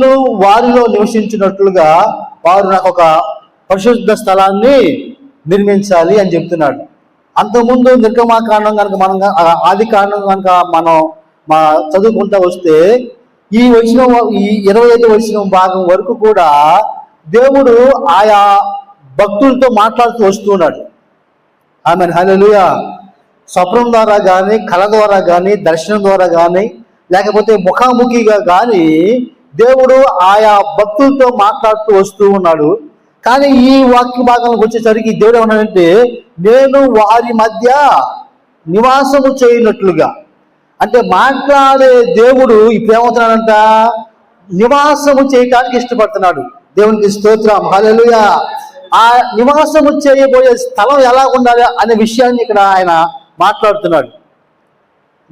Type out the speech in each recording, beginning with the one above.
నేను వారిలో నివసించినట్లుగా వారు నాకు ఒక పరిశుద్ధ స్థలాన్ని నిర్మించాలి అని చెప్తున్నాడు. అంతకుముందు నిర్గమాకాండం కనుక మనం ఆ ఆది కారణం కనుక మనం మా చదువుకుంటా వస్తే ఈ వచ్చిన ఈ ఇరవై ఐదు వచ్చిన భాగం వరకు కూడా దేవుడు ఆయా భక్తులతో మాట్లాడుతూ వస్తున్నాడు. ఆమె హల్లెలూయా. స్వప్నం ద్వారా కానీ కళ ద్వారా కానీ దర్శనం ద్వారా కానీ లేకపోతే ముఖాముఖిగా కానీ దేవుడు ఆయా భక్తులతో మాట్లాడుతూ వస్తూ ఉన్నాడు. కానీ ఈ వాక్య భాగంలోకి వచ్చేసరికి దేవుడు ఏమన్నాడంటే నేను వారి మధ్య నివాసము చేయనట్లుగా. అంటే మాట్లాడే దేవుడు ఇప్పుడు ఏమవుతున్నాడంట? నివాసము చేయటానికి ఇష్టపడుతున్నాడు. దేవునికి స్తోత్రం. హల్లెలూయా. ఆ నివాసము చేయబోయే స్థలం ఎలా ఉండాలి అనే విషయాన్ని ఇక్కడ ఆయన మాట్లాడుతున్నాడు.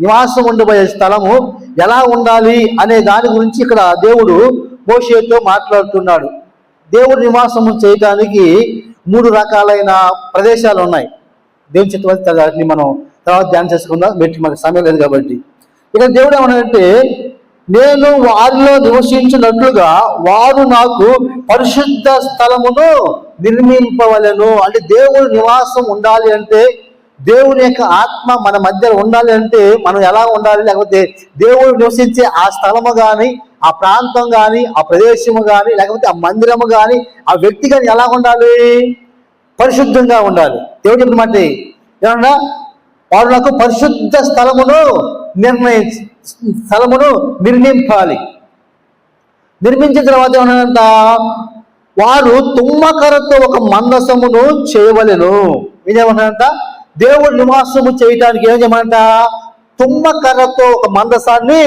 నివాసం ఉండబోయే స్థలము ఎలా ఉండాలి అనే దాని గురించి ఇక్కడ దేవుడు మోషేతో మాట్లాడుతున్నాడు. దేవుడు నివాసము చేయటానికి మూడు రకాలైన ప్రదేశాలు ఉన్నాయి. దేవుని చిత్తవతి మనం తర్వాత ధ్యానం చేసుకుందాం. వీటికి మనకు సమయం లేదు కాబట్టి. ఇక దేవుడు ఏమన్నాడంటే నేను వారిలో నివసించినట్లుగా వారు నాకు పరిశుద్ధ స్థలమును నిర్మింపవలను. అంటే దేవుడు నివాసం ఉండాలి అంటే దేవుని యొక్క ఆత్మ మన మధ్య ఉండాలి అంటే మనం ఎలా ఉండాలి? లేకపోతే దేవుడు నివసించే ఆ స్థలము కానీ ఆ ప్రాంతం కానీ ఆ ప్రదేశము కానీ లేకపోతే ఆ మందిరము కానీ ఆ వ్యక్తి కానీ ఎలా ఉండాలి? పరిశుద్ధంగా ఉండాలి. దేవుడు చెప్పిన మాట ఏమన్నా? వారు నాకు పరిశుద్ధ స్థలమును నిర్ణయి స్థలమును నిర్మింపాలి. నిర్మించిన తర్వాత ఏమన్నా వారు తుమ్మకరతో ఒక మందసమును చేయవలెను. ఏమన్నాడంట దేవుడు నివాసము చేయటానికి ఏం చేయమంట? తుమ్మకర్రతో ఒక మందసాన్ని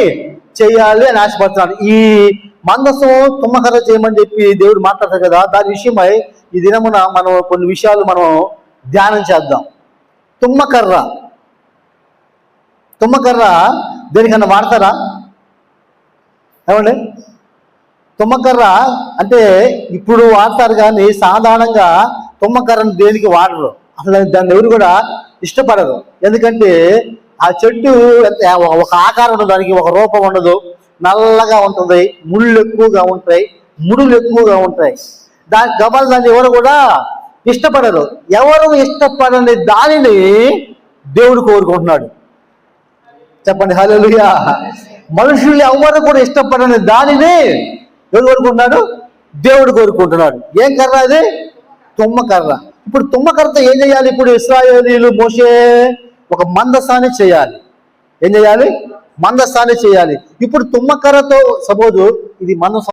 చేయాలి అని ఆశపడుతున్నాడు. ఈ మందసం తుమ్మకర్ర చేయమని చెప్పి దేవుడు మాట్లాడతారు కదా దాని విషయమై ఈ దినమున మనం కొన్ని విషయాలు మనం ధ్యానం చేద్దాం. తుమ్మకర్ర. తుమ్మకర్ర దేనికన్నా వాడతారా? ఏమండి? తుమ్మకర్ర అంటే ఇప్పుడు వాడతారు కానీ సాధారణంగా తుమ్మకర్రను దేనికి వాడరు? అసలు దాన్ని ఎవరు కూడా ఇష్టపడరు. ఎందుకంటే ఆ చెట్టు ఒక ఆకారం ఉండదు దానికి ఒక రూపం ఉండదు. నల్లగా ఉంటుంది ముళ్ళు ఎక్కువగా ఉంటాయి ముడులు ఎక్కువగా ఉంటాయి. దాని గబల్ దాన్ని ఎవరు కూడా ఇష్టపడరు. ఎవరు ఇష్టపడని దానిని దేవుడు కోరుకుంటున్నాడు. చెప్పండి హల్లెలూయా. మనుషులు ఎవరు కూడా ఇష్టపడని దానిని ఎవరు కోరుకుంటున్నాడు? దేవుడు కోరుకుంటున్నాడు. ఏం కర్ర అది? తుమ్మ కర్ర. ఇప్పుడు తుమ్మకర్త ఏం చేయాలి? ఇప్పుడు ఇస్రాయేలీలు మోసే ఒక మందసాన్ని చేయాలి. ఏం చేయాలి? మందసాన్ని చేయాలి. ఇప్పుడు తుమ్మకర్రతో సపోజు ఇది మందస్